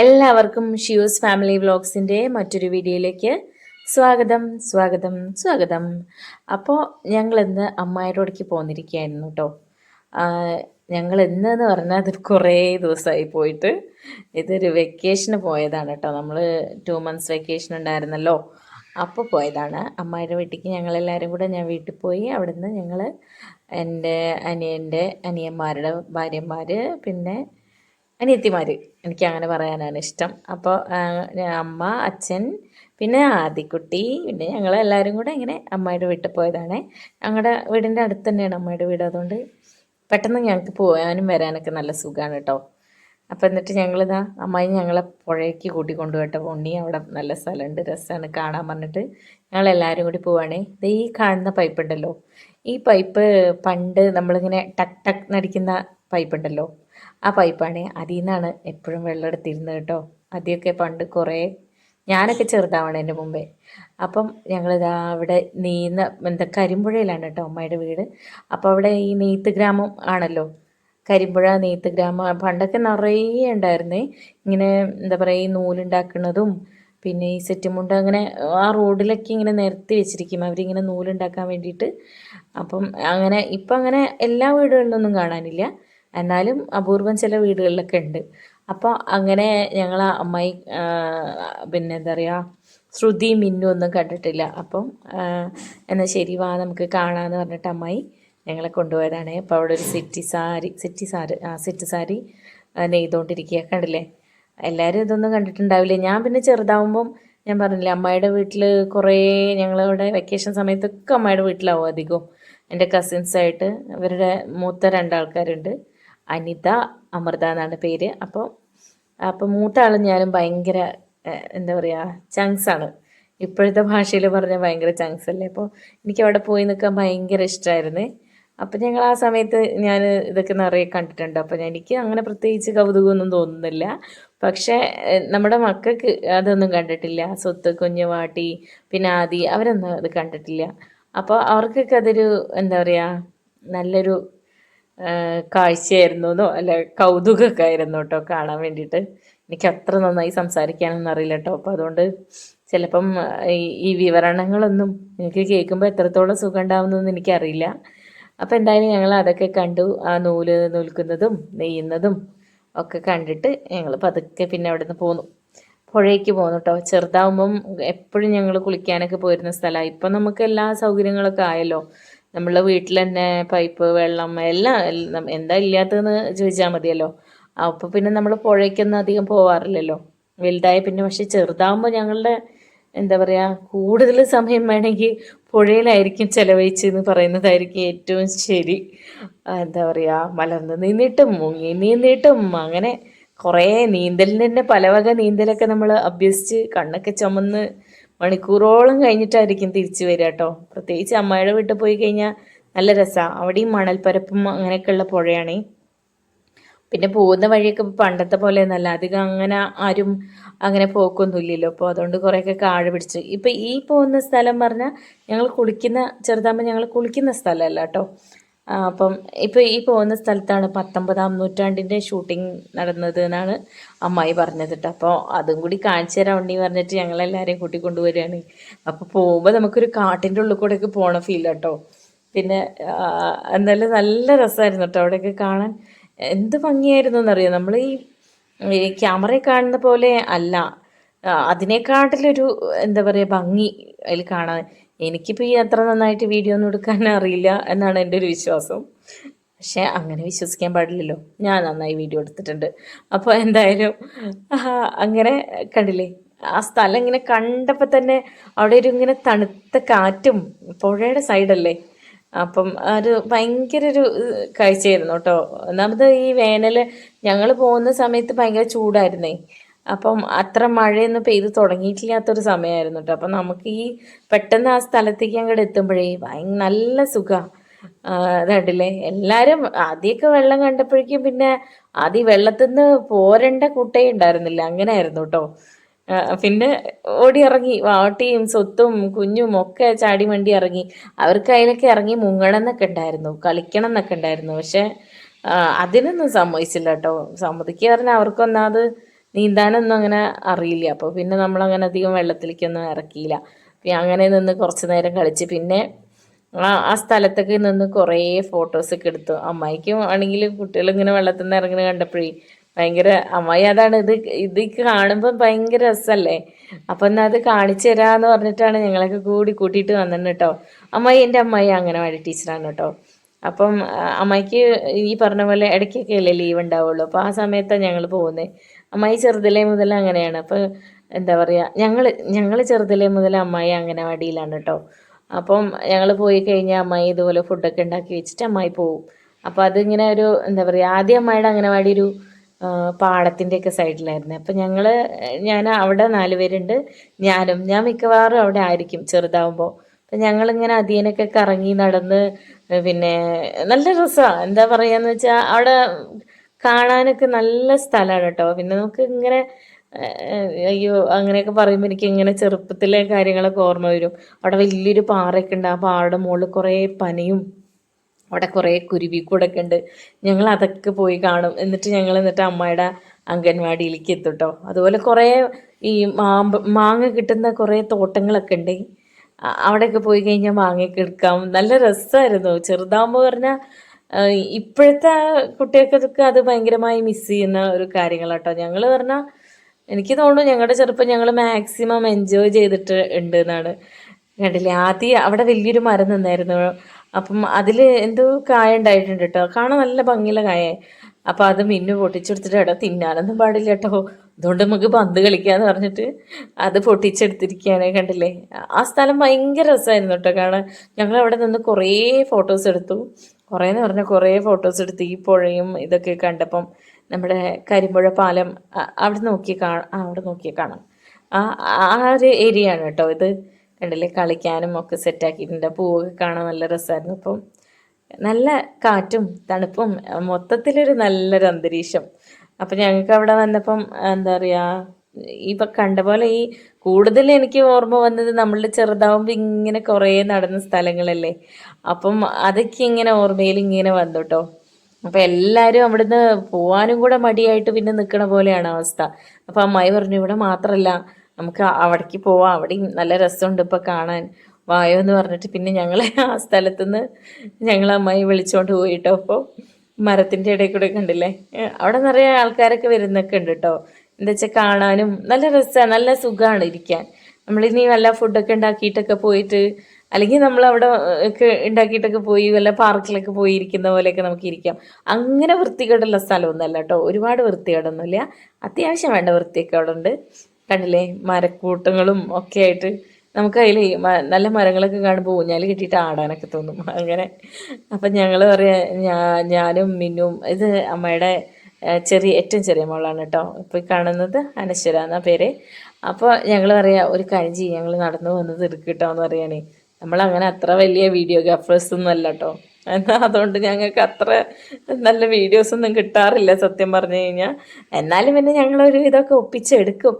എല്ലാവർക്കും ഷിയൂസ് ഫാമിലി വ്ളോഗ്സിന്റെ മറ്റൊരു വീഡിയോയിലേക്ക് സ്വാഗതം സ്വാഗതം സ്വാഗതം. അപ്പോൾ ഞങ്ങൾ ഇന്ന് അമ്മായിരോടേക്ക് പോന്നിരിക്കുകയായിരുന്നു കേട്ടോ ഞങ്ങൾ എന്നെന്ന് പറഞ്ഞാൽ അത് കുറേ ദിവസമായി പോയിട്ട് ഇതൊരു വെക്കേഷന് പോയതാണ് കേട്ടോ നമ്മൾ ടു മന്ത്സ് വെക്കേഷൻ ഉണ്ടായിരുന്നല്ലോ. അപ്പോൾ പോയതാണ്. അമ്മായിയുടെ വീട്ടിലേക്ക് ഞങ്ങളെല്ലാവരും കൂടെ ഞാൻ വീട്ടിൽ പോയി അവിടുന്ന് ഞങ്ങൾ എന്റെ അനിയന്റെ അനിയന്മാരുടെ ഭാര്യന്മാർ പിന്നെ അനിയത്തിമാർ എനിക്ക് അങ്ങനെ പറയാനാണ് ഇഷ്ടം. അപ്പോൾ അമ്മ അച്ഛൻ പിന്നെ ആദിക്കുട്ടി പിന്നെ ഞങ്ങൾ എല്ലാവരും കൂടെ ഇങ്ങനെ അമ്മയുടെ വീട്ടിൽ പോയതാണ്. ഞങ്ങളുടെ വീടിന്റെ അടുത്ത് തന്നെയാണ് അമ്മയുടെ വീട്. അതുകൊണ്ട് പെട്ടെന്ന് ഞങ്ങൾക്ക് പോകാനും വരാനൊക്കെ നല്ല സുഖമാണ് കേട്ടോ അപ്പം എന്നിട്ട് ഞങ്ങളിതാ അമ്മായി ഞങ്ങളെ പുഴയ്ക്ക് കൂട്ടിക്കൊണ്ടു കേട്ടോ ഉണ്ണി അവിടെ നല്ല സ്ഥലമുണ്ട് രസമാണ് കാണാൻ പറഞ്ഞിട്ട് ഞങ്ങളെല്ലാവരും കൂടി പോവാണ്. ഇത് ഈ കാണുന്ന പൈപ്പ് ഉണ്ടല്ലോ ഈ പൈപ്പ് പണ്ട് നമ്മളിങ്ങനെ ടക്ക് ടക്ക് നടിക്കുന്ന പൈപ്പ് ഉണ്ടല്ലോ ആ പൈപ്പാണ്. അതിൽ നിന്നാണ് എപ്പോഴും വെള്ളം എടുത്തിരുന്നത് കേട്ടോ. ആദ്യമൊക്കെ പണ്ട് കുറേ ഞാനൊക്കെ ചെറുതാവണം എന്റെ മുമ്പേ. അപ്പം ഞങ്ങളിതാ അവിടെ നീന്ന എന്താ കരിമ്പുഴയിലാണ് കേട്ടോ അമ്മയുടെ വീട്. അപ്പോൾ അവിടെ ഈ നെയ്ത്ത് ഗ്രാമം ആണല്ലോ. കരിമ്പുഴ നെയ്ത്ത് ഗ്രാമം പണ്ടൊക്കെ നിറയെ ഉണ്ടായിരുന്നേ. ഇങ്ങനെ എന്താ പറയുക ഈ നൂലുണ്ടാക്കുന്നതും പിന്നെ ഈ സെറ്റുമുണ്ട് അങ്ങനെ ആ റോഡിലൊക്കെ ഇങ്ങനെ നിരത്തി വെച്ചിരിക്കും. അവരിങ്ങനെ നൂലുണ്ടാക്കാൻ വേണ്ടിയിട്ട്. അപ്പം അങ്ങനെ ഇപ്പം അങ്ങനെ എല്ലാ വീടുകളിലൊന്നും കാണാനില്ല. എന്നാലും അപൂർവം ചില വീടുകളിലൊക്കെ ഉണ്ട്. അപ്പോൾ അങ്ങനെ ഞങ്ങൾ അമ്മായി പിന്നെ എന്താ പറയുക ശ്രുതി മിന്നു ഒന്നും കണ്ടിട്ടില്ല. അപ്പം എന്നാൽ ശരി വാ നമുക്ക് കാണാമെന്ന് പറഞ്ഞിട്ട് അമ്മായി ഞങ്ങളെ കൊണ്ടുപോയതാണ്. അപ്പോൾ അവിടെ ഒരു സിറ്റി സാരി സിറ്റി സാരി ആ സിറ്റി സാരി നെയ്തുകൊണ്ടിരിക്കുക കണ്ടില്ലേ? എല്ലാവരും ഇതൊന്നും കണ്ടിട്ടുണ്ടാവില്ലേ. ഞാൻ പിന്നെ ചെറുതാവുമ്പം ഞാൻ പറഞ്ഞില്ലേ അമ്മായിയുടെ വീട്ടിൽ കുറേ ഞങ്ങളിവിടെ വെക്കേഷൻ സമയത്തൊക്കെ അമ്മായിയുടെ വീട്ടിലാവും അധികവും. എന്റെ കസിൻസായിട്ട് അവരുടെ മൂത്ത രണ്ടാൾക്കാരുണ്ട്. അനിത അമൃത എന്നാണ് പേര്. അപ്പോൾ അപ്പോൾ മൂത്ത ആളും ഞാനും ഭയങ്കര എന്താ പറയുക ചങ്സാണ് ഇപ്പോഴത്തെ ഭാഷയിൽ പറഞ്ഞാൽ ഭയങ്കര ചങ്സ് അല്ലേ? അപ്പോൾ എനിക്ക് അവിടെ പോയി നിൽക്കാൻ ഭയങ്കര ഇഷ്ടമായിരുന്നു അപ്പം ഞങ്ങൾ ആ സമയത്ത് ഞാൻ ഇതൊക്കെ നിറയെ കണ്ടിട്ടുണ്ട്. അപ്പം എനിക്ക് അങ്ങനെ പ്രത്യേകിച്ച് കൗതുകമൊന്നും തോന്നുന്നില്ല. പക്ഷേ നമ്മുടെ മക്കൾക്ക് അതൊന്നും കണ്ടിട്ടില്ല. സ്വത്ത് കുഞ്ഞുവാട്ടി പിന്നെ ആദി അവരൊന്നും അത് കണ്ടിട്ടില്ല. അപ്പോൾ അവർക്കൊക്കെ അതൊരു എന്താ പറയുക നല്ലൊരു കാഴ്ചയായിരുന്നു എന്നോ അല്ല കൗതുകമൊക്കെ ആയിരുന്നു കേട്ടോ കാണാൻ വേണ്ടിയിട്ട്. എനിക്ക് അത്ര നന്നായി സംസാരിക്കാനൊന്നും അറിയില്ല കേട്ടോ. അപ്പോൾ അതുകൊണ്ട് ചിലപ്പം ഈ വിവരണങ്ങളൊന്നും എനിക്ക് കേൾക്കുമ്പോൾ എത്രത്തോളം സുഖം ഉണ്ടാവുന്നതെന്ന് എനിക്കറിയില്ല. അപ്പോൾ എന്തായാലും ഞങ്ങൾ അതൊക്കെ കണ്ടു. ആ നൂൽ നൂൽക്കുന്നതും നെയ്യുന്നതും ഒക്കെ കണ്ടിട്ട് ഞങ്ങൾ പതുക്കെ പിന്നെ അവിടെ നിന്ന് പോന്നു. പുഴയ്ക്ക് പോകുന്നു കേട്ടോ. ചെറുതാവുമ്പം എപ്പോഴും ഞങ്ങൾ കുളിക്കാനൊക്കെ പോയിരുന്ന സ്ഥലമാണ് ഇപ്പം നമുക്ക് എല്ലാ സൗകര്യങ്ങളൊക്കെ ആയല്ലോ. നമ്മളെ വീട്ടിൽ തന്നെ പൈപ്പ് വെള്ളം എല്ലാം എന്താ ഇല്ലാത്തതെന്ന് ചോദിച്ചാൽ മതിയല്ലോ. അപ്പോൾ പിന്നെ നമ്മൾ പുഴയ്ക്കൊന്നും അധികം പോവാറില്ലല്ലോ. വലുതായ പിന്നെ പക്ഷെ ചെറുതാകുമ്പോൾ ഞങ്ങളുടെ എന്താ പറയുക കൂടുതൽ സമയം വേണമെങ്കിൽ പുഴയിലായിരിക്കും ചിലവഴിച്ച് എന്ന് പറയുന്നതായിരിക്കും ഏറ്റവും ശരി. എന്താ പറയുക മലർന്ന് നീന്തിട്ടും മുങ്ങി നീന്തിട്ടും അങ്ങനെ കുറേ നീന്തലിന് തന്നെ പല വക നീന്തലൊക്കെ നമ്മൾ അഭ്യസിച്ച് കണ്ണൊക്കെ ചുമന്ന് മണിക്കൂറോളം കഴിഞ്ഞിട്ടായിരിക്കും തിരിച്ചു വരിക കേട്ടോ. പ്രത്യേകിച്ച് അമ്മയുടെ വീട്ടിൽ പോയി കഴിഞ്ഞാൽ നല്ല രസമാണ് അവിടെയും മണൽപ്പരപ്പും അങ്ങനെയൊക്കെയുള്ള പുഴയാണേ. പിന്നെ പോകുന്ന വഴിയൊക്കെ പണ്ടത്തെ പോലെ ഒന്നല്ല അധികം അങ്ങനെ ആരും അങ്ങനെ പോക്കൊന്നുമില്ലല്ലോ. അപ്പോൾ അതുകൊണ്ട് കുറേയൊക്കെ കാഴ പിടിച്ച്. ഇപ്പം ഈ പോകുന്ന സ്ഥലം പറഞ്ഞാൽ ഞങ്ങൾ കുളിക്കുന്ന ചെറുതാകുമ്പോൾ ഞങ്ങൾ കുളിക്കുന്ന സ്ഥലമല്ല കേട്ടോ. അപ്പം ഇപ്പോൾ ഈ പോകുന്ന സ്ഥലത്താണ് പത്തൊമ്പതാം നൂറ്റാണ്ടിന്റെ ഷൂട്ടിംഗ് നടന്നത് എന്നാണ് അമ്മായി പറഞ്ഞത് കേട്ടോ അപ്പോൾ അതും കൂടി കാണിച്ചു തരാൻ വേണ്ടി പറഞ്ഞിട്ട് ഞങ്ങളെല്ലാവരെയും കൂട്ടിക്കൊണ്ടുവരികയാണ് അപ്പോൾ പോകുമ്പോൾ നമുക്കൊരു കാട്ടിന്റെ ഉള്ളിൽ കൂടെയൊക്കെ പോകണ ഫീൽ കേട്ടോ പിന്നെ എന്തായാലും നല്ല രസമായിരുന്നു കേട്ടോ അവിടെയൊക്കെ കാണാൻ. എന്ത് ഭംഗിയായിരുന്നു എന്നറിയാം? നമ്മൾ ഈ ക്യാമറയിൽ കാണുന്ന പോലെ അല്ല. അതിനേക്കാട്ടിലൊരു എന്താ പറയുക ഭംഗി അതിൽ കാണാൻ. എനിക്കിപ്പോൾ ഈ അത്ര നന്നായിട്ട് വീഡിയോ ഒന്നും എടുക്കാൻ അറിയില്ല എന്നാണ് എന്റെ ഒരു വിശ്വാസം. പക്ഷേ അങ്ങനെ വിശ്വസിക്കാൻ പാടില്ലല്ലോ. ഞാൻ നന്നായി വീഡിയോ എടുത്തിട്ടുണ്ട്. അപ്പോൾ എന്തായാലും അങ്ങനെ കണ്ടില്ലേ? ആ സ്ഥലം ഇങ്ങനെ കണ്ടപ്പോൾ തന്നെ അവിടെ ഒരു ഇങ്ങനെ തണുത്ത കാറ്റും പുഴയുടെ സൈഡല്ലേ അപ്പം ഒരു ഭയങ്കര ഒരു കാഴ്ചയായിരുന്നു കേട്ടോ. ഒന്നാമത് ഈ വേനൽ ഞങ്ങൾ പോകുന്ന സമയത്ത് ഭയങ്കര ചൂടായിരുന്നേ. അപ്പം അത്ര മഴയൊന്നും പെയ്ത് തുടങ്ങിയിട്ടില്ലാത്തൊരു സമയമായിരുന്നു കേട്ടോ. അപ്പം നമുക്ക് ഈ പെട്ടെന്ന് ആ സ്ഥലത്തേക്ക് അങ്ങോട്ട് എത്തുമ്പോഴേ ഭയങ്കര നല്ല സുഖമാണ് അതുണ്ടല്ലേ എല്ലാരും ആദ്യമൊക്കെ വെള്ളം കണ്ടപ്പോഴേക്കും പിന്നെ ആദ്യം വെള്ളത്തിൽ നിന്ന് പോരണ്ട കൂട്ടേ ഉണ്ടായിരുന്നില്ല. അങ്ങനെ ആയിരുന്നു കേട്ടോ പിന്നെ ഓടി ഇറങ്ങി വാട്ടിയും സ്വത്തും കുഞ്ഞും ഒക്കെ ചാടി വണ്ടി ഇറങ്ങി. അവർക്ക് അതിലൊക്കെ ഇറങ്ങി മുങ്ങണം എന്നൊക്കെ ഉണ്ടായിരുന്നു. കളിക്കണം എന്നൊക്കെ ഉണ്ടായിരുന്നു. പക്ഷെ അതിനൊന്നും സമ്മതിച്ചില്ല കേട്ടോ സമ്മതിക്കുക പറഞ്ഞാൽ അവർക്കൊന്നാമത് നീന്താനൊന്നും അങ്ങനെ അറിയില്ല. അപ്പോൾ പിന്നെ നമ്മളങ്ങനെ അധികം വെള്ളത്തിലേക്കൊന്നും ഇറക്കിയില്ല. അങ്ങനെ നിന്ന് കുറച്ച് നേരം കളിച്ച്. പിന്നെ ആ സ്ഥലത്തൊക്കെ നിന്ന് കുറേ ഫോട്ടോസൊക്കെ എടുത്തു. അമ്മായിക്കും ആണെങ്കിൽ കുട്ടികൾ ഇങ്ങനെ വെള്ളത്തിൽ നിന്ന് ഇറങ്ങുന്നത് കണ്ടപ്പോഴേ ഭയങ്കര അമ്മായി അതാണ് ഇത് ഇത് കാണുമ്പോൾ ഭയങ്കര രസമല്ലേ അപ്പം എന്നാൽ അത് കാണിച്ചു തരാമെന്ന് പറഞ്ഞിട്ടാണ് ഞങ്ങളൊക്കെ കൂടി കൂട്ടിയിട്ട് വന്നത് കേട്ടോ അമ്മായി എന്റെ അമ്മായി അംഗനവാടി ടീച്ചറാണ് കേട്ടോ അപ്പം അമ്മയ്ക്ക് അമ്മായിക്ക് ഈ പറഞ്ഞ പോലെ ഇടയ്ക്കൊക്കെ അല്ലേ ലീവ് ഉണ്ടാവുള്ളൂ. അപ്പോൾ ആ സമയത്താണ് ഞങ്ങൾ പോകുന്നത് അമ്മായി ചെറുതിലെ മുതൽ അങ്ങനെയാണ്. അപ്പോൾ എന്താ പറയുക ഞങ്ങൾ ഞങ്ങൾ ചെറുതിലെ മുതൽ അമ്മായി വടിയിലാണ് കേട്ടോ അപ്പം ഞങ്ങൾ പോയി കഴിഞ്ഞാൽ അമ്മായി ഇതുപോലെ ഫുഡൊക്കെ ഉണ്ടാക്കി വെച്ചിട്ട് അമ്മായി പോവും. അപ്പോൾ അതിങ്ങനെ ഒരു എന്താ പറയുക ആദ്യം അമ്മായിയുടെ അംഗനവാടി ഒരു പാടത്തിന്റെയൊക്കെ സൈഡിലായിരുന്നു. അപ്പം ഞങ്ങൾ ഞാൻ അവിടെ നാല് പേരുണ്ട്. ഞാനും ഞാൻ മിക്കവാറും അവിടെ ആയിരിക്കും ചെറുതാവുമ്പോൾ അപ്പം ഞങ്ങളിങ്ങനെ അധീനൊക്കെ കറങ്ങി നടന്ന് പിന്നെ നല്ല രസമാണ് എന്താ പറയുക എന്ന് വെച്ചാൽ അവിടെ കാണാനൊക്കെ നല്ല സ്ഥലമാണ് കേട്ടോ. പിന്നെ നമുക്ക് ഇങ്ങനെ അയ്യോ അങ്ങനെയൊക്കെ പറയുമ്പോൾ എനിക്ക് ഇങ്ങനെ ചെറുപ്പത്തിലെ കാര്യങ്ങളൊക്കെ ഓർമ്മ വരും. അവിടെ വലിയൊരു പാറയൊക്കെ ഉണ്ട്. ആ പാറയുടെ മുകളിൽ കുറേ പനയും അവിടെ കുറേ കുരുവിക്കൂടൊക്കെ ഉണ്ട്. ഞങ്ങൾ അതൊക്കെ പോയി കാണും. എന്നിട്ട് ഞങ്ങൾ എന്നിട്ട് അമ്മയുടെ അംഗൻവാടിയിലേക്ക് എത്തും കേട്ടോ അതുപോലെ കുറേ ഈ മാമ്പ മാങ്ങ കിട്ടുന്ന കുറേ തോട്ടങ്ങളൊക്കെ ഉണ്ട്. അവിടെയൊക്കെ പോയി കഴിഞ്ഞാൽ മാങ്ങയൊക്കെ എടുക്കാം. നല്ല രസമായിരുന്നു ചെറുതാകുമ്പോൾ പറഞ്ഞാൽ ഇപ്പോഴത്തെ കുട്ടികൾക്കൊക്കെ അത് ഭയങ്കരമായി മിസ് ചെയ്യുന്ന ഒരു കാര്യങ്ങളാട്ടോ. ഞങ്ങൾ പറഞ്ഞാൽ എനിക്ക് തോന്നുന്നു ഞങ്ങളുടെ ചെറുപ്പം ഞങ്ങൾ മാക്സിമം എൻജോയ് ചെയ്തിട്ട് ഉണ്ട് എന്നാണ് കണ്ടില്ലേ. ആദ്യം അവിടെ വലിയൊരു മരം നിന്നായിരുന്നു. അപ്പം അതിൽ എന്തോ കായ ഉണ്ടായിട്ടുണ്ട് കേട്ടോ കാണാൻ നല്ല ഭംഗിയുള്ള കായ. അപ്പം അത് മിന്നു പൊട്ടിച്ചെടുത്തിട്ട് എടാ തിന്നാനൊന്നും പാടില്ല കേട്ടോ അതുകൊണ്ട് നമുക്ക് പന്ത് കളിക്കാന്ന് പറഞ്ഞിട്ട് അത് പൊട്ടിച്ചെടുത്തിരിക്കുകയാണ് കണ്ടില്ലേ. ആ സ്ഥലം ഭയങ്കര രസമായിരുന്നു കേട്ടോ കാണാൻ. ഞങ്ങൾ അവിടെ നിന്ന് കുറേ ഫോട്ടോസ് എടുത്തു. കുറേ എന്ന് പറഞ്ഞാൽ കുറേ ഫോട്ടോസ് എടുത്ത് ഈ പുഴയും ഇതൊക്കെ കണ്ടപ്പം നമ്മുടെ കരിമ്പുഴ പാലം അവിടെ നോക്കി കാണാം അവിടെ നോക്കി കാണാം. ആ ആ ഒരു ഏരിയ ആണ് കേട്ടോ ഇത്. കണ്ടില്ലേ? കളിക്കാനും ഒക്കെ സെറ്റാക്കിയിട്ടുണ്ട് പൂവൊക്കെ കാണാൻ നല്ല രസമായിരുന്നു അപ്പം നല്ല കാറ്റും തണുപ്പും മൊത്തത്തിലൊരു നല്ലൊരു അന്തരീക്ഷം. അപ്പം ഞങ്ങൾക്ക് അവിടെ വന്നപ്പം എന്താ പറയുക ഇപ്പം കണ്ട പോലെ ഈ കൂടുതൽ എനിക്ക് ഓർമ്മ വന്നത് നമ്മൾ ചെറുതാവുമ്പോൾ ഇങ്ങനെ കുറേ നടന്ന സ്ഥലങ്ങളല്ലേ. അപ്പം അതൊക്കെ ഇങ്ങനെ ഓർമ്മയിൽ ഇങ്ങനെ വന്നു കേട്ടോ. അപ്പം എല്ലാവരും അവിടുന്ന് പോവാനും കൂടെ മടിയായിട്ട് പിന്നെ നിൽക്കണ പോലെയാണ് അവസ്ഥ. അപ്പം അമ്മായി പറഞ്ഞു ഇവിടെ മാത്രല്ല നമുക്ക് അവിടേക്ക് പോവാം. അവിടെയും നല്ല രസമുണ്ട് ഇപ്പം കാണാൻ. വായോ എന്ന് പറഞ്ഞിട്ട് പിന്നെ ഞങ്ങളെ ആ സ്ഥലത്തുനിന്ന് ഞങ്ങൾ അമ്മായി വിളിച്ചോണ്ട് പോയിട്ടോ. അപ്പോൾ മരത്തിന്റെ ഇടയിൽ കൂടെ കണ്ടില്ലേ? അവിടെ നിറയെ ആൾക്കാരൊക്കെ വരുന്നൊക്കെ ഉണ്ട് കേട്ടോ എന്താ വെച്ചാൽ കാണാനും നല്ല രസമാണ് നല്ല സുഖമാണ് ഇരിക്കാൻ. നമ്മളിനി വല്ല ഫുഡൊക്കെ ഉണ്ടാക്കിയിട്ടൊക്കെ പോയിട്ട് അല്ലെങ്കിൽ നമ്മൾ അവിടെ ഒക്കെ ഉണ്ടാക്കിയിട്ടൊക്കെ പോയി വല്ല പാർക്കിലൊക്കെ പോയി ഇരിക്കുന്ന പോലെയൊക്കെ നമുക്ക് ഇരിക്കാം. അങ്ങനെ വൃത്തികേടുള്ള സ്ഥലമൊന്നുമല്ല കേട്ടോ. ഒരുപാട് വൃത്തികേടൊന്നുമില്ല. അത്യാവശ്യം വേണ്ട വൃത്തിയൊക്കെ അവിടെ ഉണ്ട്. കണ്ടില്ലേ? മരക്കൂട്ടങ്ങളും ഒക്കെ ആയിട്ട് നമുക്ക് അതിൽ നല്ല മരങ്ങളൊക്കെ കാണുമ്പോൾ ഊഞ്ഞാൽ കിട്ടിയിട്ട് ആടാനൊക്കെ തോന്നും. അങ്ങനെ. അപ്പം ഞങ്ങൾ പറയാ ഞാനും മിന്നും ഇത് അമ്മയുടെ ചെറിയ ഏറ്റവും ചെറിയ മോളാണ് കേട്ടോ. ഇപ്പോൾ കാണുന്നത് അനശ്വര എന്ന പേര്. അപ്പോൾ ഞങ്ങൾ പറയാം ഒരു കാര്യം ചെയ്യും. ഞങ്ങൾ നടന്നു വന്നത് എടുക്കും കേട്ടോ എന്ന് പറയാനേ നമ്മളങ്ങനെ അത്ര വലിയ വീഡിയോഗ്രാഫേഴ്സ് ഒന്നും അല്ല കേട്ടോ എന്നാൽ അതുകൊണ്ട് ഞങ്ങൾക്ക് അത്ര നല്ല വീഡിയോസൊന്നും കിട്ടാറില്ല സത്യം പറഞ്ഞു കഴിഞ്ഞാൽ എന്നാലും പിന്നെ ഞങ്ങളൊരു ഇതൊക്കെ ഒപ്പിച്ചെടുക്കും.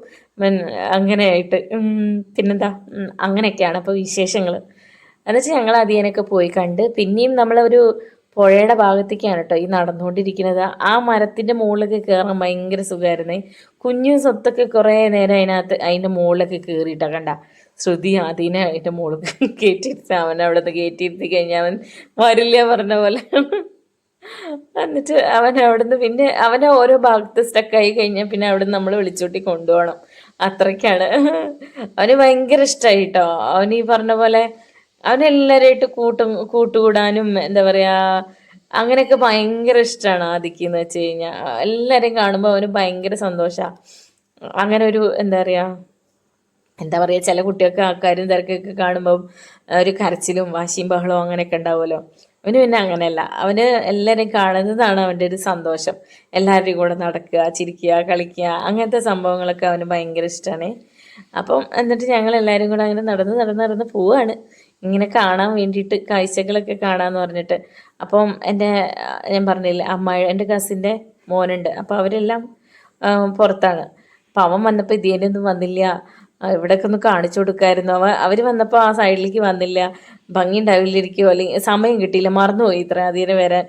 അങ്ങനെയായിട്ട്. പിന്നെന്താ? അങ്ങനെയൊക്കെയാണ് അപ്പോൾ വിശേഷങ്ങൾ എന്നുവെച്ചാൽ ഞങ്ങൾ അതിയനൊക്കെ പോയി കണ്ട് പിന്നെയും നമ്മളൊരു പുഴയുടെ ഭാഗത്തേക്കാണ് കേട്ടോ ഈ നടന്നുകൊണ്ടിരിക്കുന്നത്. ആ മരത്തിന്റെ മുകളിലൊക്കെ കയറാൻ ഭയങ്കര സുഖമായിരുന്നേ കുഞ്ഞു സ്വത്തൊക്കെ കുറേ നേരം അതിനകത്ത് അതിന്റെ മുകളിലൊക്കെ കയറിയിട്ടാണ് കണ്ട. ശ്രുതി അതിനെ അതിന്റെ മുകളിൽ കയറ്റിയിരുത്തി അവൻ അവിടെ നിന്ന് കയറ്റിയിരുത്തി കഴിഞ്ഞാൽ അവൻ വരില്ല പറഞ്ഞ പോലെ. എന്നിട്ട് അവൻ അവിടുന്ന് പിന്നെ അവനെ ഓരോ ഭാഗത്ത് സ്റ്റക്കായി കഴിഞ്ഞാൽ പിന്നെ അവിടുന്ന് നമ്മൾ വിളിച്ചോട്ടി കൊണ്ടുപോകണം അത്രയ്ക്കാണ്. അവന് ഭയങ്കര ഇഷ്ടമായി കേട്ടോ അവൻ ഈ പറഞ്ഞ പോലെ അവനെല്ലാവരുമായിട്ട് കൂട്ടും കൂട്ടുകൂടാനും എന്താ പറയാ അങ്ങനെയൊക്കെ ഭയങ്കര ഇഷ്ടമാണ് ആദിക്ക് എന്ന് വെച്ച് കഴിഞ്ഞാൽ എല്ലാവരെയും കാണുമ്പോൾ അവന് ഭയങ്കര സന്തോഷമാണ് അങ്ങനെ ഒരു എന്താ പറയാ എന്താ പറയുക ചില കുട്ടികൾക്ക് ആൾക്കാരും തിരക്കൊക്കെ കാണുമ്പം ഒരു കരച്ചിലും വാശിയും ബഹളവും അങ്ങനെയൊക്കെ ഉണ്ടാവുമല്ലോ. അവന് പിന്നെ അങ്ങനെയല്ല. അവന് എല്ലാവരെയും കാണുന്നതാണ് അവന്റെ ഒരു സന്തോഷം. എല്ലാവരുടെയും കൂടെ നടക്കുക ചിരിക്കുക കളിക്കുക അങ്ങനത്തെ സംഭവങ്ങളൊക്കെ അവന് ഭയങ്കര ഇഷ്ടമാണ് അപ്പം എന്നിട്ട് ഞങ്ങൾ എല്ലാവരും കൂടെ അങ്ങനെ നടന്ന് നടന്ന് നടന്ന് പോവാണ്. ഇങ്ങനെ കാണാൻ വേണ്ടിയിട്ട് കാഴ്ചകളൊക്കെ കാണാമെന്ന് പറഞ്ഞിട്ട്. അപ്പം എന്റെ ഞാൻ പറഞ്ഞില്ലേ അമ്മ എന്റെ കസിന്റെ മോനുണ്ട്. അപ്പോൾ അവരെല്ലാം പുറത്താണ്. അപ്പം അവൻ വന്നപ്പോൾ ഇതിനൊന്നും വന്നില്ല. ഇവിടെയൊക്കെ ഒന്ന് കാണിച്ചു കൊടുക്കായിരുന്നു. അവ അവർ വന്നപ്പോൾ ആ സൈഡിലേക്ക് വന്നില്ല. ഭംഗി ഉണ്ടാവില്ലിരിക്കുമോ അല്ലെങ്കിൽ സമയം കിട്ടിയില്ല. മറന്നുപോയി ഇത്ര അധികം വരാൻ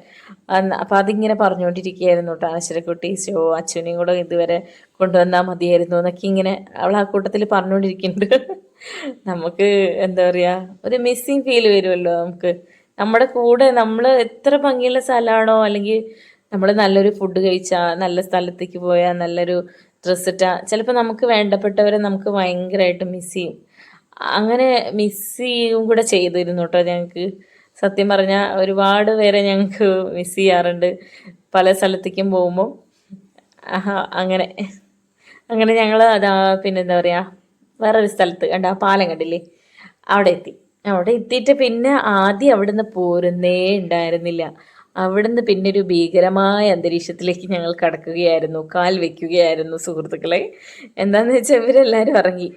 അപ്പം അതിങ്ങനെ പറഞ്ഞുകൊണ്ടിരിക്കുകയായിരുന്നു കേട്ടോ അനശ്വരക്കുട്ടി. ഷോ അച്ഛനെയും കൂടെ ഇതുവരെ കൊണ്ടുവന്നാൽ മതിയായിരുന്നു എന്നൊക്കെ ഇങ്ങനെ അവൾ ആ കൂട്ടത്തിൽ പറഞ്ഞുകൊണ്ടിരിക്കുന്നുണ്ട്. നമുക്ക് എന്താ പറയുക ഒരു മിസ്സിങ് ഫീൽ വരുമല്ലോ നമുക്ക്. നമ്മുടെ കൂടെ നമ്മൾ എത്ര ഭംഗിയുള്ള സ്ഥലമാണോ അല്ലെങ്കിൽ നമ്മൾ നല്ലൊരു ഫുഡ് കഴിച്ചാൽ നല്ല സ്ഥലത്തേക്ക് പോയാൽ നല്ലൊരു ഡ്രസ്സ് ഇട്ടാൽ ചിലപ്പോൾ നമുക്ക് വേണ്ടപ്പെട്ടവരെ നമുക്ക് ഭയങ്കരമായിട്ട് മിസ് ചെയ്യും. അങ്ങനെ മിസ് ചെയ്യും കൂടെ ചെയ്തിരുന്നു കേട്ടോ ഞങ്ങൾക്ക് സത്യം പറഞ്ഞാൽ ഒരുപാട് പേരെ ഞങ്ങൾക്ക് മിസ് ചെയ്യാറുണ്ട്. പല സ്ഥലത്തേക്കും പോകുമ്പോൾ അങ്ങനെ. അങ്ങനെ ഞങ്ങൾ അതാ പിന്നെ എന്താ പറയുക വേറൊരു സ്ഥലത്ത് കണ്ട ആ പാലം കണ്ടില്ലേ? അവിടെ എത്തി. അവിടെ എത്തിയിട്ട് പിന്നെ ആദ്യം അവിടുന്ന് പോരുന്നേ ഉണ്ടായിരുന്നില്ല. അവിടുന്ന് പിന്നെ ഒരു ഭീകരമായ അന്തരീക്ഷത്തിലേക്ക് ഞങ്ങൾ കടക്കുകയായിരുന്നു കാൽ വെക്കുകയായിരുന്നു സുഹൃത്തുക്കളെ. എന്താന്ന് വെച്ചാൽ ഇവരെല്ലാവരും ഇറങ്ങി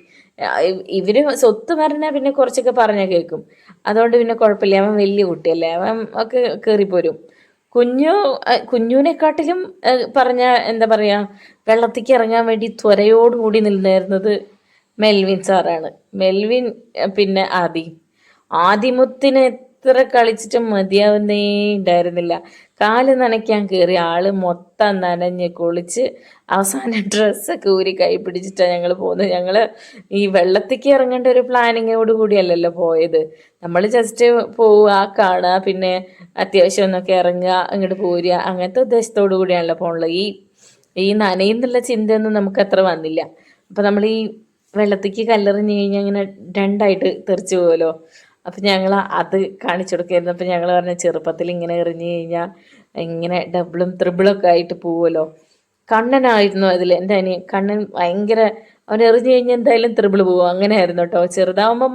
ഇവർ സ്വത്ത് പറഞ്ഞാൽ പിന്നെ കുറച്ചൊക്കെ പറഞ്ഞാൽ കേൾക്കും. അതുകൊണ്ട് പിന്നെ കുഴപ്പമില്ല. അവൻ വലിയ കുട്ടിയല്ലേ. അവൻ ഒക്കെ കയറിപ്പോരും കുഞ്ഞു കുഞ്ഞുവിനെക്കാട്ടിലും പറഞ്ഞ എന്താ പറയാ വെള്ളത്തേക്ക് ഇറങ്ങാൻ വേണ്ടി ത്വരയോടുകൂടി നിന്നിരുന്നത് മെൽവിൻ സാറാണ്. മെൽവിൻ പിന്നെ ആദി. ആദിമുത്തിന് എത്ര കളിച്ചിട്ടും മതിയാവുന്നേ ഉണ്ടായിരുന്നില്ല. കാൽ നനയ്ക്കാൻ കയറി ആൾ മൊത്തം നനഞ്ഞ് കുളിച്ച് അവസാന ഡ്രസ്സൊക്കെ ഊരി കൈ പിടിച്ചിട്ടാണ് ഞങ്ങൾ പോകുന്നത് ഞങ്ങൾ ഈ വെള്ളത്തേക്ക് ഇറങ്ങേണ്ട ഒരു പ്ലാനിങ്ങോട് കൂടിയല്ലല്ലോ പോയത്. നമ്മൾ ജസ്റ്റ് പോവുക കാണുക പിന്നെ അത്യാവശ്യം ഒന്നൊക്കെ ഇറങ്ങുക അങ്ങോട്ട് പോരുക അങ്ങനത്തെ ഉദ്ദേശത്തോടു കൂടിയാണല്ലോ പോണുള്ളത് ഈ ഈ നനയെന്നുള്ള ചിന്തയൊന്നും നമുക്ക് അത്ര വന്നില്ല. അപ്പം നമ്മൾ ഈ വെള്ളത്തേക്ക് കല്ലെറിഞ്ഞ് കഴിഞ്ഞാൽ ഇങ്ങനെ രണ്ടായിട്ട് തെറിച്ചു പോകുമല്ലോ അപ്പം ഞങ്ങൾ അത് കാണിച്ചു കൊടുക്കുകയായിരുന്നു അപ്പം ഞങ്ങൾ പറഞ്ഞ ചെറുപ്പത്തിൽ ഇങ്ങനെ എറിഞ്ഞു കഴിഞ്ഞാൽ ഇങ്ങനെ ഡബിളും ത്രിബിളൊക്കെ ആയിട്ട് പോവുമല്ലോ കണ്ണനായിരുന്നു അതിൽ എന്റെ അനിയൻ കണ്ണൻ ഭയങ്കര അവൻ എറിഞ്ഞു കഴിഞ്ഞാൽ എന്തായാലും ത്രിബിൾ പോകും അങ്ങനെയായിരുന്നു കേട്ടോ. ചെറുതാവുമ്പം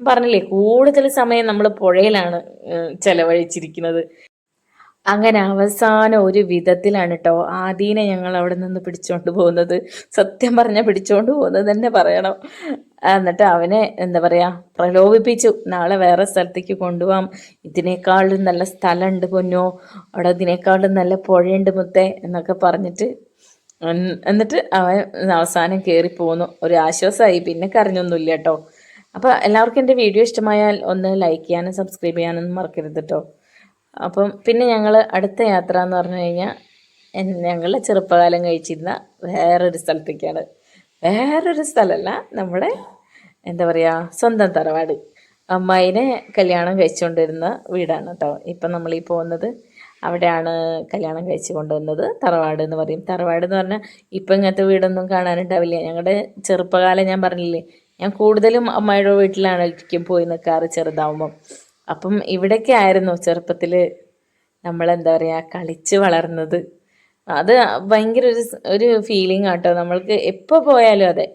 പറഞ്ഞില്ലേ കൂടുതൽ സമയം നമ്മൾ പുഴയിലാണ് ചെലവഴിച്ചിരിക്കുന്നത്. അങ്ങനെ അവസാനം ഒരു വിധത്തിലാണ് കേട്ടോ ആദീനെ ഞങ്ങൾ അവിടെ നിന്ന് പിടിച്ചോണ്ട് പോകുന്നത്. സത്യം പറഞ്ഞാൽ പിടിച്ചോണ്ട് പോകുന്നത് തന്നെ പറയണം. എന്നിട്ട് അവനെ എന്താ പറയാ പ്രലോഭിപ്പിച്ചു. നാളെ വേറെ സ്ഥലത്തേക്ക് കൊണ്ടുപോകാം ഇതിനേക്കാളും നല്ല സ്ഥലം ഉണ്ട് പൊന്നോ. അവിടെ ഇതിനേക്കാളും നല്ല പുഴയുണ്ട് മുത്തേ എന്നൊക്കെ പറഞ്ഞിട്ട് എന്നിട്ട് അവൻ അവസാനം കയറി പോന്നു. ഒരു ആശ്വാസമായി പിന്നെ കരഞ്ഞൊന്നുമില്ല കേട്ടോ അപ്പോൾ എല്ലാവർക്കും എന്റെ വീഡിയോ ഇഷ്ടമായാൽ ഒന്ന് ലൈക്ക് ചെയ്യാനും സബ്സ്ക്രൈബ് ചെയ്യാനൊന്നും മറക്കരുത് കേട്ടോ അപ്പം പിന്നെ ഞങ്ങൾ അടുത്ത യാത്ര എന്ന് പറഞ്ഞു കഴിഞ്ഞാൽ ഞങ്ങളുടെ ചെറുപ്പകാലം കഴിച്ചിരുന്ന വേറൊരു സ്ഥലത്തേക്കാണ്. വേറൊരു സ്ഥലമല്ല നമ്മുടെ എന്താ പറയുക സ്വന്തം തറവാട്. അമ്മായിനെ കല്യാണം കഴിച്ചുകൊണ്ടിരുന്ന വീടാണ് കേട്ടോ ഇപ്പം നമ്മൾ ഈ പോകുന്നത് അവിടെയാണ് കല്യാണം കഴിച്ചു കൊണ്ടുവന്നത് തറവാട് എന്ന് പറയും. തറവാട് എന്ന് പറഞ്ഞാൽ ഇപ്പം ഇങ്ങനത്തെ വീടൊന്നും കാണാനുണ്ടാവില്ല. ഞങ്ങളുടെ ചെറുപ്പകാലം ഞാൻ പറഞ്ഞില്ലേ ഞാൻ കൂടുതലും അമ്മായിയുടെ വീട്ടിലാണ് ഒരിക്കലും പോയി നിൽക്കാറ് ചെറുതാവുമ്പം. അപ്പം ഇവിടെയൊക്കെ ആയിരുന്നു ചെറുപ്പത്തിൽ നമ്മളെന്താ പറയുക കളിച്ച് വളർന്നത്. അത് ഭയങ്കര ഒരു ഒരു ഫീലിംഗ് ആട്ടോ. നമ്മൾക്ക് എപ്പോൾ പോയാലും അതെ.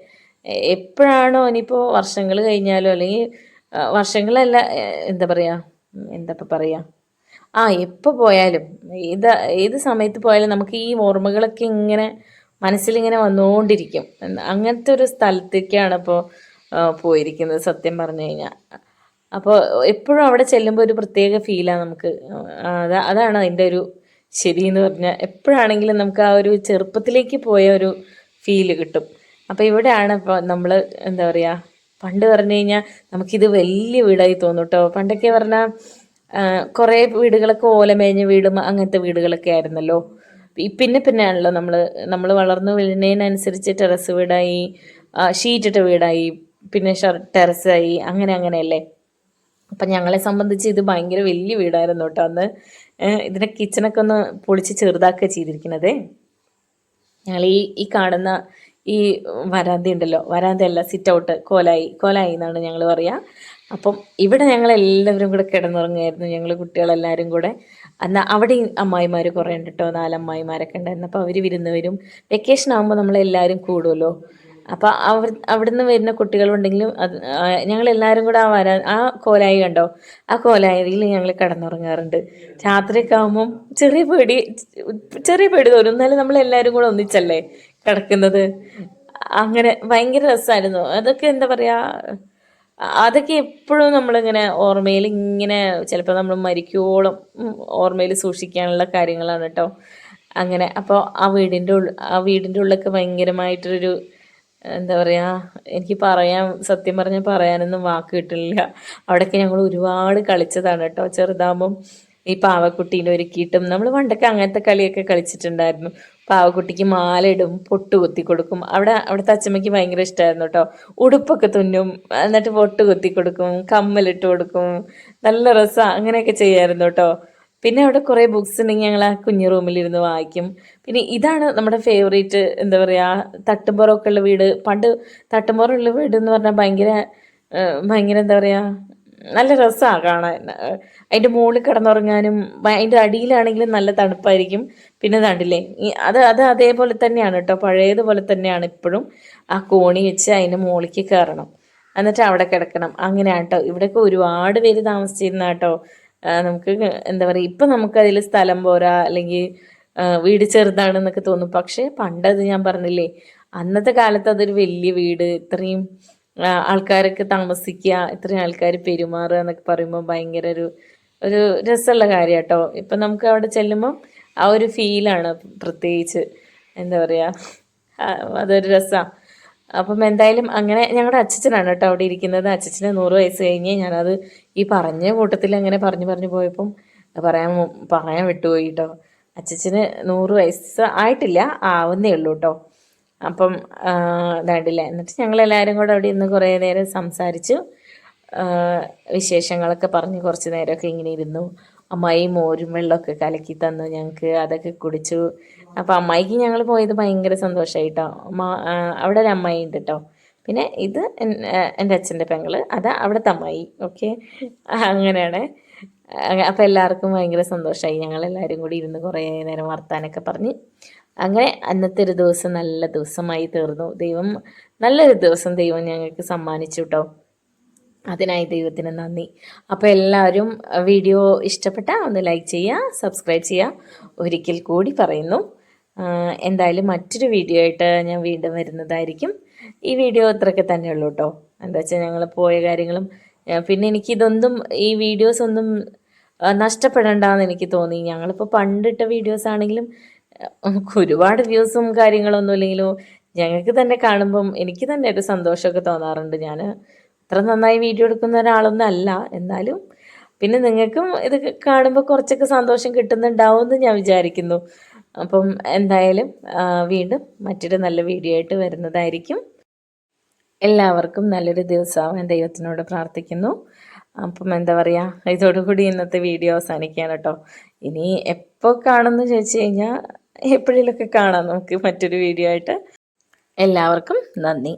എപ്പോഴാണോ ഇനിയിപ്പോൾ വർഷങ്ങൾ കഴിഞ്ഞാലോ അല്ലെങ്കിൽ വർഷങ്ങളല്ല എന്താ പറയുക എന്താ ഇപ്പം പറയുക ആ എപ്പോൾ പോയാലും ഏത് ഏത് സമയത്ത് പോയാലും നമുക്ക് ഈ ഓർമ്മകളൊക്കെ ഇങ്ങനെ മനസ്സിലിങ്ങനെ വന്നുകൊണ്ടിരിക്കും അങ്ങനത്തെ ഒരു സ്ഥലത്തേക്കാണ് ഇപ്പോൾ പോയിരിക്കുന്നത് സത്യം പറഞ്ഞു കഴിഞ്ഞാൽ അപ്പോൾ എപ്പോഴും അവിടെ ചെല്ലുമ്പോൾ ഒരു പ്രത്യേക ഫീലാണ് നമുക്ക്. അതാ അതാണ് അതിന്റെ ഒരു ശരി എന്ന് പറഞ്ഞാൽ എപ്പോഴാണെങ്കിലും നമുക്ക് ആ ഒരു ചെറുപ്പത്തിലേക്ക് പോയ ഒരു ഫീൽ കിട്ടും. അപ്പോൾ ഇവിടെയാണ് ഇപ്പോൾ നമ്മൾ എന്താ പറയുക പണ്ട് പറഞ്ഞു കഴിഞ്ഞാൽ നമുക്കിത് വലിയ വീടായി തോന്നും കേട്ടോ പണ്ടൊക്കെ പറഞ്ഞാൽ കുറേ വീടുകളൊക്കെ ഓലമേഞ്ഞ വീടും അങ്ങനത്തെ വീടുകളൊക്കെ ആയിരുന്നല്ലോ. പിന്നെ പിന്നെയാണല്ലോ നമ്മൾ നമ്മൾ വളർന്നു വീഴുന്നതിനനുസരിച്ച് ടെറസ് വീടായി ഷീറ്റിട്ട വീടായി പിന്നെ ഷർ ആയി അങ്ങനെ അങ്ങനെയല്ലേ? അപ്പം ഞങ്ങളെ സംബന്ധിച്ച് ഇത് ഭയങ്കര വലിയ വീടായിരുന്നു കേട്ടോ അന്ന്. ഇതിന്റെ കിച്ചണൊക്കെ ഒന്ന് പൊളിച്ച് ചെറുതാക്കുക ചെയ്തിരിക്കണതേ. ഞങ്ങൾ ഈ ഈ കാണുന്ന ഈ വരാന്തി ഉണ്ടല്ലോ വരാന്തയല്ല സിറ്റ് ഔട്ട് കോലായി കോലായി എന്നാണ് ഞങ്ങൾ പറയുക അപ്പം ഇവിടെ ഞങ്ങൾ എല്ലാവരും കൂടെ കിടന്നുറങ്ങുമായിരുന്നു ഞങ്ങൾ കുട്ടികളെല്ലാവരും കൂടെ. എന്നാൽ അവിടെ അമ്മായിമാർ കുറേ ഉണ്ട് കേട്ടോ നാലമ്മായിമാരൊക്കെ ഉണ്ടായിരുന്നു അപ്പോൾ അവർ വിരുന്ന് വരും. വെക്കേഷൻ ആകുമ്പോൾ നമ്മളെല്ലാവരും കൂടുമല്ലോ അപ്പോൾ അവർ അവിടുന്ന് വരുന്ന കുട്ടികളുണ്ടെങ്കിലും അത് ഞങ്ങളെല്ലാവരും കൂടെ ആ വരാൻ ആ കോലായി കണ്ടോ? ആ കോലായിൽ ഞങ്ങൾ കടന്നുറങ്ങാറുണ്ട്. രാത്രിയൊക്കെ ആകുമ്പം ചെറിയ പേടി ചെറിയ പേടി തോന്നും. എന്നാലും നമ്മളെല്ലാവരും കൂടെ ഒന്നിച്ചല്ലേ കിടക്കുന്നത്? അങ്ങനെ ഭയങ്കര രസമായിരുന്നു അതൊക്കെ എന്താ പറയുക അതൊക്കെ എപ്പോഴും നമ്മളിങ്ങനെ ഓർമ്മയിൽ ഇങ്ങനെ ചിലപ്പോൾ നമ്മൾ മരിക്കുവോളം ഓർമ്മയിൽ സൂക്ഷിക്കാനുള്ള കാര്യങ്ങളാണ് കേട്ടോ. അങ്ങനെ അപ്പോൾ ആ വീടിന്റെ ഉള്ളിൽ ആ വീടിന്റെ ഉള്ളിലൊക്കെ ഭയങ്കരമായിട്ടൊരു എന്താ പറയുക എനിക്ക് പറയാൻ സത്യം പറഞ്ഞാൽ പറയാനൊന്നും വാക്ക് കിട്ടില്ല. അവിടെയൊക്കെ ഞങ്ങൾ ഒരുപാട് കളിച്ചതാണ് കേട്ടോ. ചെറുതാകുമ്പം ഈ പാവക്കുട്ടീനെ ഒരുക്കിയിട്ടും നമ്മൾ പണ്ടൊക്കെ അങ്ങനത്തെ കളിയൊക്കെ കളിച്ചിട്ടുണ്ടായിരുന്നു. പാവക്കുട്ടിക്ക് മാലയിടും പൊട്ട് കുത്തി കൊടുക്കും. അവിടെ അവിടുത്തെ അച്ഛമ്മയ്ക്ക് ഭയങ്കര ഇഷ്ടമായിരുന്നു കേട്ടോ. ഉടുപ്പൊക്കെ തുന്നും എന്നിട്ട് പൊട്ട് കുത്തി കൊടുക്കും കമ്മലിട്ട് കൊടുക്കും. നല്ല രസമാണ് അങ്ങനെയൊക്കെ ചെയ്യായിരുന്നു കേട്ടോ. പിന്നെ അവിടെ കുറേ ബുക്സ് ഉണ്ടെങ്കിൽ ഞങ്ങൾ ആ കുഞ്ഞു റൂമിലിരുന്ന് വായിക്കും. പിന്നെ ഇതാണ് നമ്മുടെ ഫേവറേറ്റ് എന്താ പറയുക തട്ടുംപുറമൊക്കെ ഉള്ള വീട്. പണ്ട് തട്ടുംപുറമുള്ള വീട് എന്ന് പറഞ്ഞാൽ ഭയങ്കര ഭയങ്കര എന്താ പറയുക നല്ല രസമാണ് കാണാൻ. അതിന്റെ മുകളിൽ കിടന്നുറങ്ങാനും അതിന്റെ അടിയിലാണെങ്കിലും നല്ല തണുപ്പായിരിക്കും. പിന്നെ കണ്ടില്ലേ അത് അത് അതേപോലെ തന്നെയാണ് കേട്ടോ പഴയതുപോലെ തന്നെയാണ് ഇപ്പോഴും ആ കോണി വെച്ച് അതിന്റെ മുകളിലേക്ക് കയറണം എന്നിട്ട് അവിടെ കിടക്കണം. അങ്ങനെയാണ് കേട്ടോ ഇവിടെയൊക്കെ ഒരുപാട് പേര് താമസിച്ചിരുന്ന കേട്ടോ നമുക്ക് എന്താ പറയുക ഇപ്പം നമുക്കതിൽ സ്ഥലം പോരാ അല്ലെങ്കിൽ വീട് ചെറുതാണെന്നൊക്കെ തോന്നും. പക്ഷേ പണ്ടത് ഞാൻ പറഞ്ഞില്ലേ അന്നത്തെ കാലത്ത് അതൊരു വലിയ വീട് ഇത്രയും ആൾക്കാരൊക്കെ താമസിക്കുക ഇത്രയും ആൾക്കാർ പെരുമാറുക എന്നൊക്കെ പറയുമ്പോൾ ഭയങ്കര ഒരു ഒരു രസമുള്ള കാര്യം കേട്ടോ ഇപ്പം നമുക്ക് അവിടെ ചെല്ലുമ്പോൾ ആ ഒരു ഫീലാണ് പ്രത്യേകിച്ച് എന്താ പറയുക അതൊരു രസമാണ് അപ്പം എന്തായാലും അങ്ങനെ ഞങ്ങളുടെ അച്ഛച്ചനാണ് കേട്ടോ അവിടെ ഇരിക്കുന്നത്. അച്ഛച്ചന് നൂറ് വയസ്സ് കഴിഞ്ഞ് ഞാനത് ഈ പറഞ്ഞ കൂട്ടത്തിൽ അങ്ങനെ പറഞ്ഞു പറഞ്ഞു പോയപ്പം പറയാൻ പറയാൻ വിട്ടുപോയി കേട്ടോ അച്ചച്ചന് നൂറ് വയസ്സ് ആയിട്ടില്ല ആവുന്നേ ഉള്ളൂ കേട്ടോ അപ്പം ഇതായിട്ടില്ല? എന്നിട്ട് ഞങ്ങളെല്ലാവരും കൂടെ അവിടെ ഇരുന്ന് കുറേ നേരം സംസാരിച്ചു. വിശേഷങ്ങളൊക്കെ പറഞ്ഞ് കുറച്ച് നേരമൊക്കെ ഇങ്ങനെ ഇരുന്നു. അമ്മായി മോരും വെള്ളമൊക്കെ കലക്കി തന്നു ഞങ്ങൾക്ക് അതൊക്കെ കുടിച്ചു. അപ്പം അമ്മായിക്ക് ഞങ്ങൾ പോയത് ഭയങ്കര സന്തോഷമായിട്ടോ അമ്മ ആ, അവിടെ ഒരു അമ്മായി ഉണ്ട് കേട്ടോ പിന്നെ ഇത് എന്റെ അച്ഛന്റെ പെങ്ങൾ. അത് അവിടുത്തെ അമ്മായി ഓക്കെ? അങ്ങനെയാണ്. അപ്പോൾ എല്ലാവർക്കും ഭയങ്കര സന്തോഷമായി ഞങ്ങളെല്ലാവരും കൂടി ഇരുന്ന് കുറേ നേരം വർത്താനൊക്കെ പറഞ്ഞ്. അങ്ങനെ അന്നത്തെ ഒരു ദിവസം നല്ല ദിവസമായി തീർന്നു. ദൈവം നല്ലൊരു ദിവസം ദൈവം ഞങ്ങൾക്ക് സമ്മാനിച്ചു കേട്ടോ അതിനായി ദൈവത്തിന് നന്ദി. അപ്പോൾ എല്ലാവരും വീഡിയോ ഇഷ്ടപ്പെട്ട ഒന്ന് ലൈക്ക് ചെയ്യുക സബ്സ്ക്രൈബ് ചെയ്യുക. ഒരിക്കൽ കൂടി പറയുന്നു. എന്തായാലും മറ്റൊരു വീഡിയോ ആയിട്ട് ഞാൻ വീണ്ടും വരുന്നതായിരിക്കും. ഈ വീഡിയോ ഇത്രയൊക്കെ തന്നെ ഉള്ളൂ കേട്ടോ എന്താ വെച്ചാൽ ഞങ്ങൾ പോയ കാര്യങ്ങളും പിന്നെ എനിക്കിതൊന്നും ഈ വീഡിയോസ് ഒന്നും നഷ്ടപ്പെടണ്ടെന്ന് എനിക്ക് തോന്നി. ഞങ്ങളിപ്പോൾ പണ്ടിട്ട വീഡിയോസ് ആണെങ്കിലും നമുക്ക് ഒരുപാട് വ്യൂസും കാര്യങ്ങളൊന്നും ഇല്ലെങ്കിലും ഞങ്ങൾക്ക് തന്നെ കാണുമ്പം എനിക്ക് തന്നെ ഒരു സന്തോഷമൊക്കെ തോന്നാറുണ്ട്. ഞാൻ അത്ര നന്നായി വീഡിയോ എടുക്കുന്ന ഒരാളൊന്നും അല്ല. എന്നാലും പിന്നെ നിങ്ങൾക്കും ഇത് കാണുമ്പോൾ കുറച്ചൊക്കെ സന്തോഷം കിട്ടുന്നുണ്ടാവുമെന്ന് ഞാൻ വിചാരിക്കുന്നു. അപ്പം എന്തായാലും വീണ്ടും മറ്റൊരു നല്ല വീഡിയോ ആയിട്ട് വരുന്നതായിരിക്കും. എല്ലാവർക്കും നല്ലൊരു ദിവസമാവാൻ ദൈവത്തിനോട് പ്രാർത്ഥിക്കുന്നു. അപ്പം എന്താ പറയുക ഇതോടുകൂടി ഇന്നത്തെ വീഡിയോ അവസാനിക്കുകയാണ് കേട്ടോ. ഇനി എപ്പോൾ കാണുമെന്ന് ചോദിച്ചു കഴിഞ്ഞാൽ എപ്പോഴേലൊക്കെ കാണാം നമുക്ക് മറ്റൊരു വീഡിയോ ആയിട്ട്. എല്ലാവർക്കും നന്ദി.